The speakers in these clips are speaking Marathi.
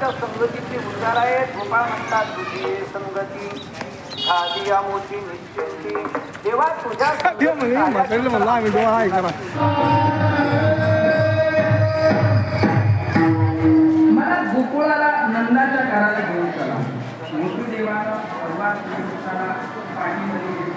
गोपाळांच्या संगतीतले उद्गार आहेत गोपाळ म्हणतात तुझी संगती आमोची निश्चिंती देवा तुझ्या मला गोकुळाला नंदाच्या घराला घेऊन चला. वसुदेवाला भगवान श्रीकृष्णाला पाठीमध्ये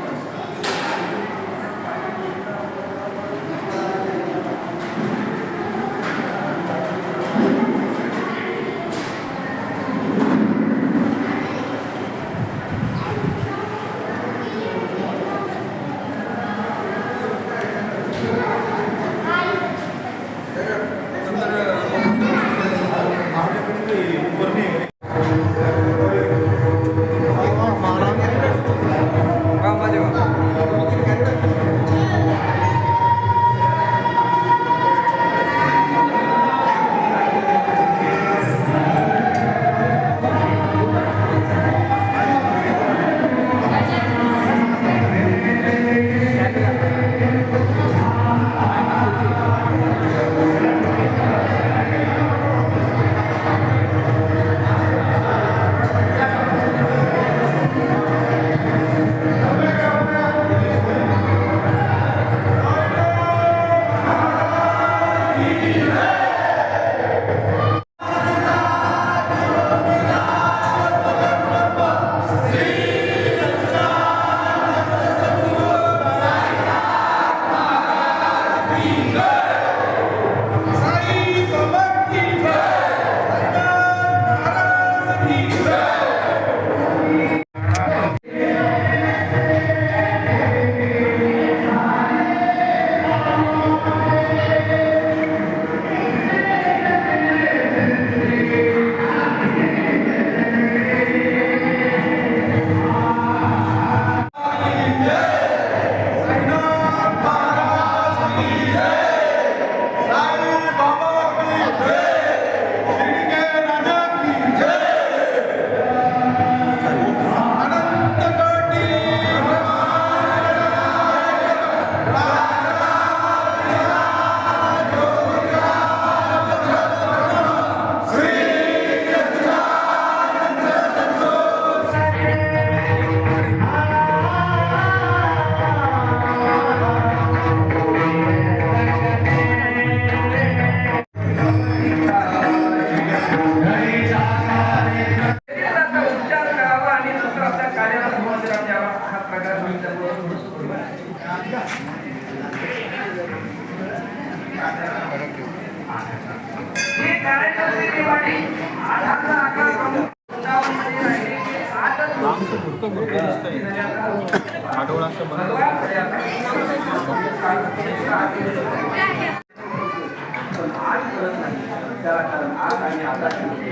करत नाही. त्याला कारण आज आणि आता ठेवले.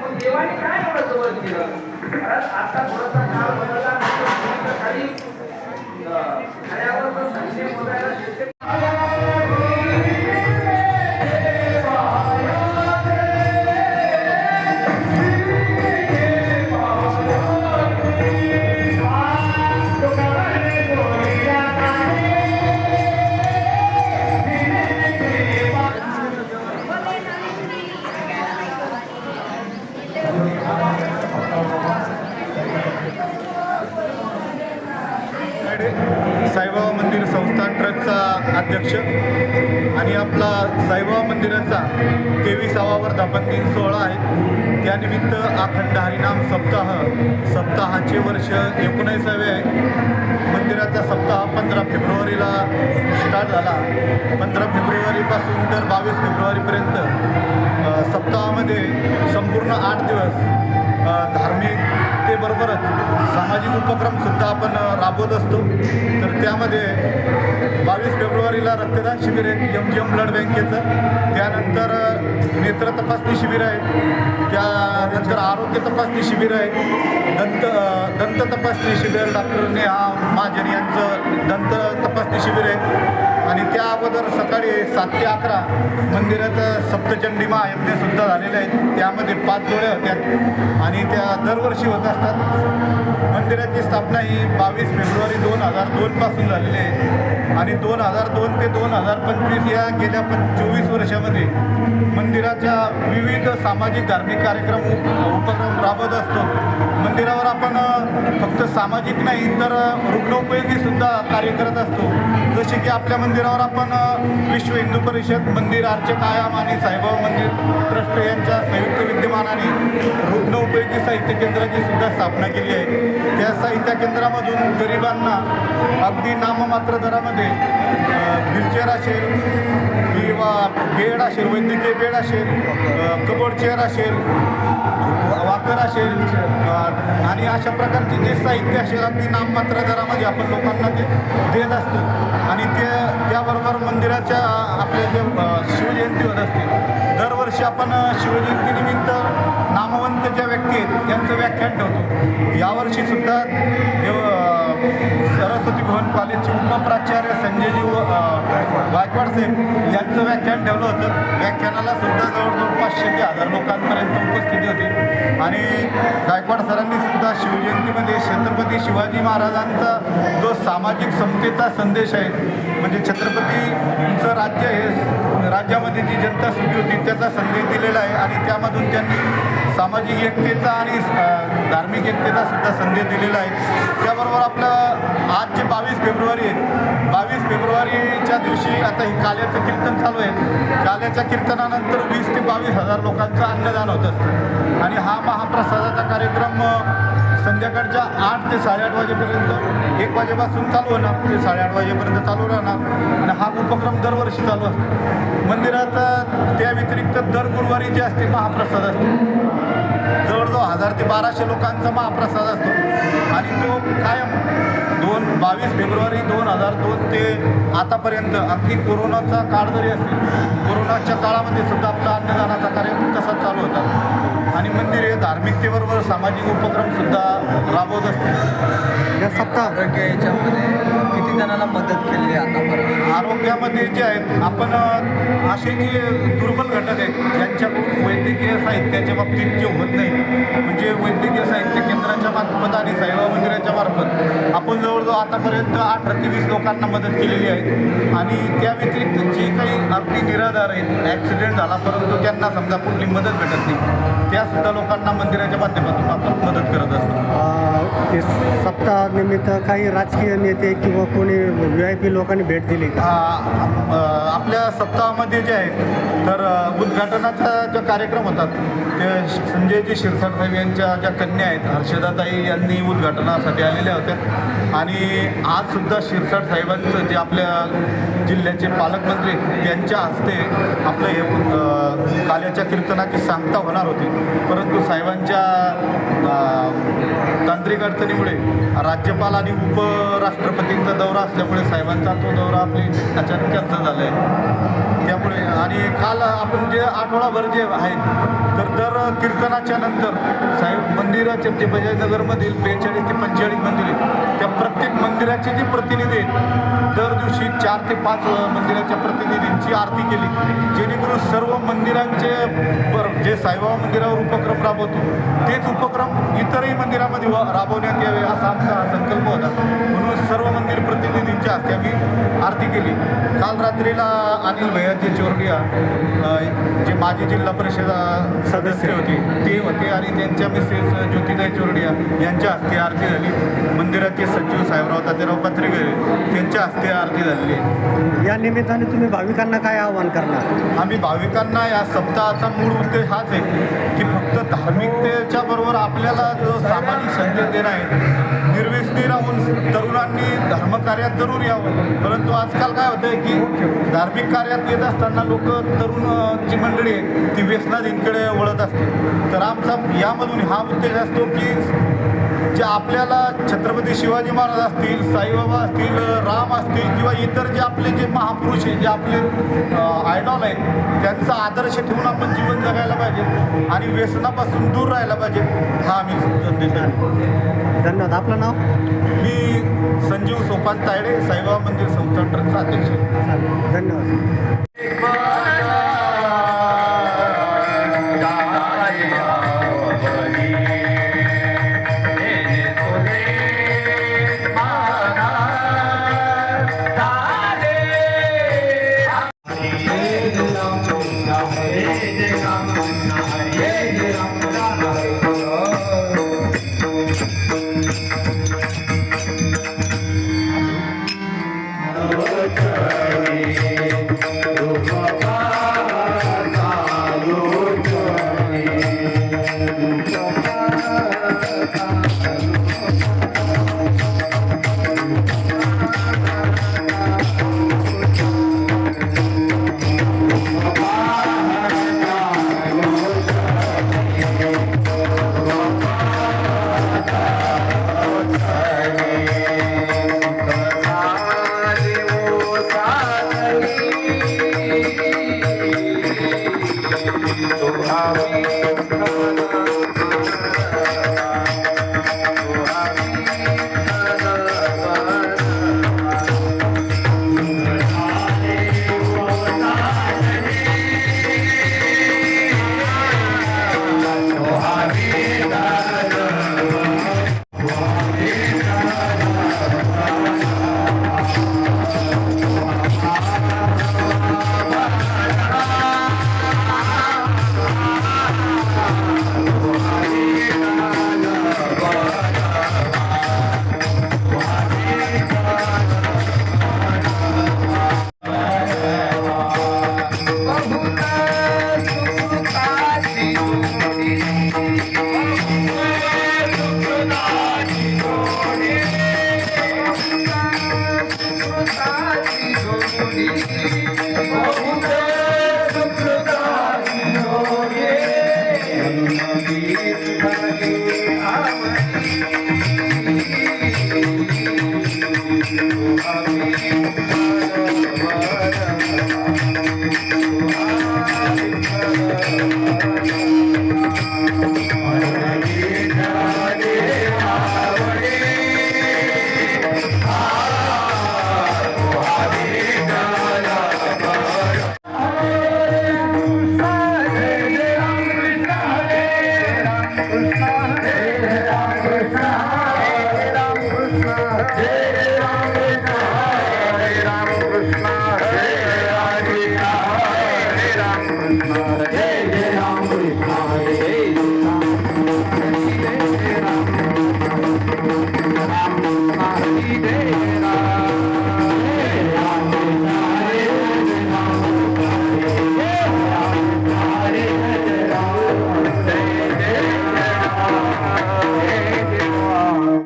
मग देवाने काय एवढं जवळ केलं कारण आता थोडासा काळ बदलला नाही तर खाली अं, पण संशय मोजायला निमित्त अखंड हरिनाम सप्ताह सप्ताहाचे वर्ष एकोणीसावे मंदिराचा सप्ताह पंधरा फेब्रुवारीला स्टार्ट झाला. पंधरा फेब्रुवारीपासून तर बावीस फेब्रुवारीपर्यंत सप्ताहामध्ये संपूर्ण आठ दिवस धार्मिक धार्मिकतेबरोबरच सामाजिक उपक्रमसुद्धा आपण राबवत असतो. तर त्यामध्ये बावीस फेब्रुवारीला रक्तदान शिबिर आहे एम जी एम ब्लड बँकेचं. त्यानंतर नेत्र तपासणी शिबिर आहे. त्यानंतर आरोग्य तपासणी शिबिर आहे. दंत दंत तपासणी शिबिर डॉक्टर नेहा महाजन यांचं दंत तपासणी शिबिर आहे. आणि त्या अगोदर सकाळी सात ते अकरा मंदिरात सप्तचंडी महायज्ञ सुद्धा झालेले आहेत. त्यामध्ये पाच जोड्या होत्या. आणि त्या दरवर्षी होत असतात. मंदिराची स्थापना ही बावीस फेब्रुवारी दोन हजार दोनपासून झालेली आहे. आणि दोन हजार दोन ते दोन हजार पंचवीस या गेल्या पण चोवीस वर्षामध्ये मंदिराच्या विविध सामाजिक धार्मिक कार्यक्रम उप- उपक्रम राबवत असतो. मंदिरावर आपण फक्त सामाजिक नाही तर रुग्णोपयोगी सुद्धा कार्य करत असतो. जसे की आपल्या मंदिरावर आपण विश्व हिंदू परिषद मंदिर अर्चक आयाम आणि साईबाबा मंदिर ट्रस्ट यांच्या संयुक्त विद्यमानाने रुग्ण उपयोगी साहित्य केंद्राची सुद्धा स्थापना केली आहे. त्या साहित्य केंद्रामधून गरिबांना अगदी नाममात्र दरामध्ये व्हीलचेअर असेल बेड असेल वैद्यकीय बेड असेल कबोर्ड चेअर असेल वाकर असेल आणि अशा प्रकारचे जे साहित्य असेल अगदी नाममात्र दरामध्ये आपण लोकांना ते देत असतो. आणि ते त्याबरोबर मंदिराच्या आपले जे शिवजयंतीवर शिवजयंती होत असते दरवर्षी आपण शिवजयंतीनिमित्त नामवंत ज्या व्यक्ती आहेत त्यांचं व्याख्यान ठेवतो. यावर्षी सुद्धा देव सरस्वती भवन कॉलेजचे उपप्राचार्य संजयजी गायकवाड साहेब यांचं व्याख्यान ठेवलं होतं. व्याख्यानाला सुद्धा जवळजवळ पाचशे ते हजार लोकांपर्यंत उपस्थिती होती. आणि गायकवाड सरांनी सुद्धा शिवजयंतीमध्ये छत्रपती शिवाजी महाराजांचा जो सामाजिक समतेचा संदेश आहे म्हणजे छत्रपतीचं राज्य हे राज्यामध्ये जी जनता सुखी होती त्याचा संदेश दिलेला आहे. आणि त्यामधून त्यांनी सामाजिक एकतेचा आणि धार्मिक एकतेचा सुद्धा संदेश दिलेला आहे. त्याबरोबर आपलं आज जे बावीस फेब्रुवारी आहे बावीस फेब्रुवारीच्या दिवशी आता हे काल्याचं कीर्तन चालू आहे. काल्याच्या कीर्तनानंतर वीस ते बावीस हजार लोकांचं अन्नदान होत असतं. आणि हा महाप्रसादाचा कार्यक्रम संध्याकाळच्या आठ ते साडेआठ वाजेपर्यंत एक वाजेपासून चालू होणार ते साडेआठ वाजेपर्यंत चालू राहणार. आणि हा उपक्रम दरवर्षी चालू असतो. मंदिरात त्या व्यतिरिक्त दर गुरुवारी जे असते महाप्रसाद असतो. जवळजवळ हजार ते बाराशे लोकांचा महाप्रसाद असतो. आणि तो कायम दोन बावीस फेब्रुवारी दोन हजार दोन ते आतापर्यंत. अगदी कोरोनाचा काळ जरी असेल कोरोनाच्या काळामध्ये सुद्धा आपला अन्नदानाचा कार्यक्रम तसाच चालू होता. आणि मंदिर हे धार्मिकतेबरोबर सामाजिक उपक्रम सुद्धा राबवत असते. या सप्ताह आरोग्य याच्यामध्ये किती जणांना मदत केली आहे आतापर्यंत? आरोग्यामध्ये जे आहेत आपण असे जे दुर्बल घटक आहेत साहित्याच्या बाबतीत जे होत नाही. म्हणजे वैद्यकीय साहित्य केंद्राच्या मार्फत आणि साईबाबा मंदिराच्या मार्फत आपण जवळजवळ आतापर्यंत अठरा ते वीस लोकांना मदत केलेली आहे. आणि त्या व्यतिरिक्त जे काही अगदी निराधार आहेत ॲक्सिडेंट झाला परंतु त्यांना समजा कुठली मदत भेटत नाही त्यासुद्धा लोकांना मंदिराच्या माध्यमातून आपण मदत करत ते अ, सप्ताहानिमित्त काही राजकीय नेते किंवा कोणी व्ही आय पी लोकांनी भेट दिली का? आपल्या सप्ताहामध्ये जे आहे तर उद्घाटनाचा जो कार्यक्रम होतात ते संजयजी शिरसाट साहेब यांच्या ज्या कन्या आहेत हर्षदाताई यांनी उद्घाटनासाठी आलेल्या होत्या. आणि आज सुद्धा शिरसाट साहेबांचं जे आपल्या जिल्ह्याचे पालकमंत्री यांच्या हस्ते आपलं हे काल्याच्या कीर्तनाची सांगता होणार होती. परंतु साहेबांच्या अ, तांत्रिक अडचणीमुळे राज्यपाल आणि उपराष्ट्रपतींचा दौरा असल्यामुळे साहेबांचा तो दौरा आपली अचानक कॅन्सल झाला आहे त्यामुळे आणि काल आपण जे आठवडाभर जे आहेत तर दर कीर्तनाच्या नंतर साहेब मंदिराचे जे बजाजनगरमधील बेचाळीस ते पंचेचाळीस मंदिर त्या प्रत्येक मंदिराचे जे प्रतिनिधी आहेत दर दिवशी चार ते पाच मंदिराच्या प्रतिनिधी प्रतिनिधींची आरती केली. जेणेकरून सर्व मंदिरांचे जे साईबाबा मंदिरावर उपक्रम राबवतो तेच उपक्रम इतरही मंदिरामध्ये राबवण्यात यावे असा आमचा संकल्प होता. म्हणून सर्व मंदिर प्रतिनिधींच्या हस्ते आम्ही आरती केली. काल रात्रीला अनिल भैयाजी चोरडिया जे माजी जिल्हा परिषद सदस्य होते ते होते आणि त्यांच्या मिसेस ज्योतिताई चोरडिया यांच्या हस्ते आरती झाली. मंदिराचे सचिव साहेबराव तातेराव पत्रिके त्यांच्या हस्ते आरती झालेली आहे. या निमित्ताने तुम्ही भाविकांना काय आवाहन करणार? आम्ही भाविकांना या सप्ताहाचा मूळ उद्देश हाच आहे की फक्त धार्मिकतेच्या बरोबर आपल्याला जो सामाजिक संदेश देणं आहे निर्व्यसनी राहून तरुणांनी धर्मकार्यात जरूर यावं. परंतु आजकाल काय होतंय की धार्मिक कार्यात येत असताना लोक तरुण जी मंडळी आहे ती व्यसनाधीनकडे वळत असते तर आमचा यामधून हा उद्देश असतो की जे आपल्याला छत्रपती शिवाजी महाराज असतील साईबाबा असतील राम असतील किंवा इतर जे आपले जे महापुरुष आहेत जे आपले आयडॉल आहेत त्यांचा आदर्श ठेवून आपण जीवन जगायला पाहिजे आणि व्यसनापासून दूर राहायला पाहिजे हा आम्ही संदेश धन्यवाद. आपलं नाव? मी संजीव सोपान तायडे साईबाबा मंदिर संस्थान ट्रस्टचा अध्यक्ष धन्यवाद.